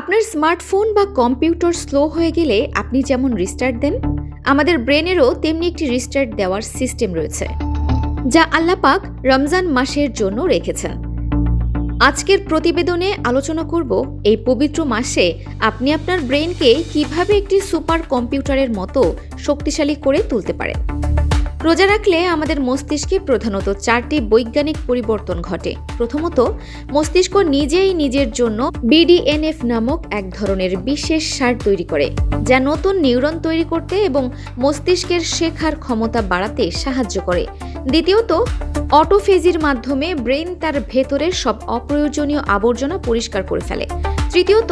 আপনার স্মার্টফোন বা computer slow হয়ে গেলে আপনি যেমন রিস্টার্ট দেন, আমাদের ব্রেনেরও তেমনি একটি রিস্টার্ট দেওয়ার সিস্টেম রয়েছে, যা আল্লাপাক রমজান মাসের জন্য রেখেছেন। আজকের প্রতিবেদনে আলোচনা করব এই পবিত্র মাসে আপনি আপনার ব্রেনকে কীভাবে একটি সুপার কম্পিউটারের মতো শক্তিশালী করে তুলতে পারেন। রোজা রাখলে আমাদের মস্তিষ্কে প্রধানত চারটি বৈজ্ঞানিক পরিবর্তন ঘটে। প্রথমত, মস্তিষ্ক নিজেই নিজের জন্য বিডিএনএফ নামক এক ধরনের বিশেষ সার তৈরি করে, যা নতুন নিউরন তৈরি করতে এবং মস্তিষ্কের শেখার ক্ষমতা বাড়াতে সাহায্য করে। দ্বিতীয়ত, অটোফেজির মাধ্যমে ব্রেন তার ভেতরের সব অপ্রয়োজনীয় আবর্জনা পরিষ্কার করে ফেলে। তৃতীয়ত,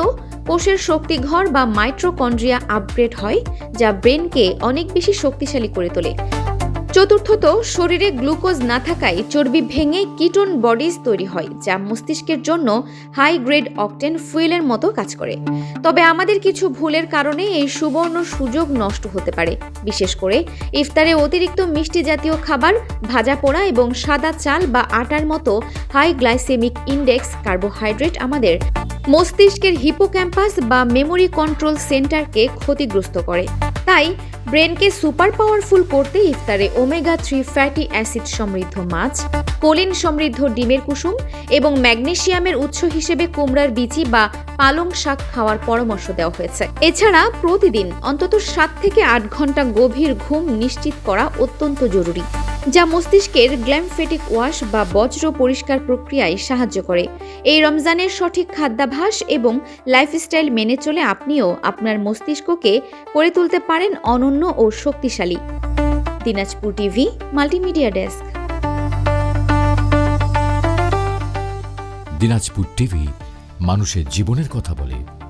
কোষের শক্তিঘর বা মাইট্রোকন্ড্রিয়া আপগ্রেড হয়, যা ব্রেনকে অনেক বেশি শক্তিশালী করে তোলে। চতুর্থত, শরীরে গ্লুকোজ না থাকায় চর্বি ভেঙে কিটোন বডিজ তৈরি হয়, যা মস্তিষ্কের জন্য হাই গ্রেড অকটেন ফুয়েলের মতো কাজ করে। তবে আমাদের কিছু ভুলের কারণে এই সুবর্ণ সুযোগ নষ্ট হতে পারে। বিশেষ করে ইফতারে অতিরিক্ত মিষ্টি জাতীয় খাবার, ভাজা পোড়া এবং সাদা চাল বা আটার মতো হাই গ্লাইসেমিক ইন্ডেক্স কার্বোহাইড্রেট আমাদের মস্তিষ্কের হিপোক্যাম্পাস বা মেমোরি কন্ট্রোল সেন্টারকে ক্ষতিগ্রস্ত করে। তাই ব্রেনকে সুপার পাওয়ারফুল করতে ইফতারে ওমেগা থ্রি ফ্যাটি অ্যাসিড সমৃদ্ধ মাছ, কোলিন সমৃদ্ধ ডিমের কুসুম এবং ম্যাগনেশিয়ামের উৎস হিসেবে কুমড়ার বিচি বা পালং শাক খাওয়ার পরামর্শ দেওয়া হয়েছে। এছাড়া প্রতিদিন অন্তত সাত থেকে আট ঘণ্টা গভীর ঘুম নিশ্চিত করা অত্যন্ত জরুরি। যা মস্তিষ্কের গ্ল্যামফেটিক ওয়াশ বা বজ্র পরিষ্কার প্রক্রিয়ায় সাহায্য করে। এই রমজানের সঠিক খাদ্যাভাস এবং লাইফস্টাইল মেনে চলে আপনিও আপনার মস্তিষ্ককে করে তুলতে পারেন অনন্য ও শক্তিশালী। Dinajpur TV, multimedia desk. Dinajpur TV মানুষের জীবনের কথা বলে।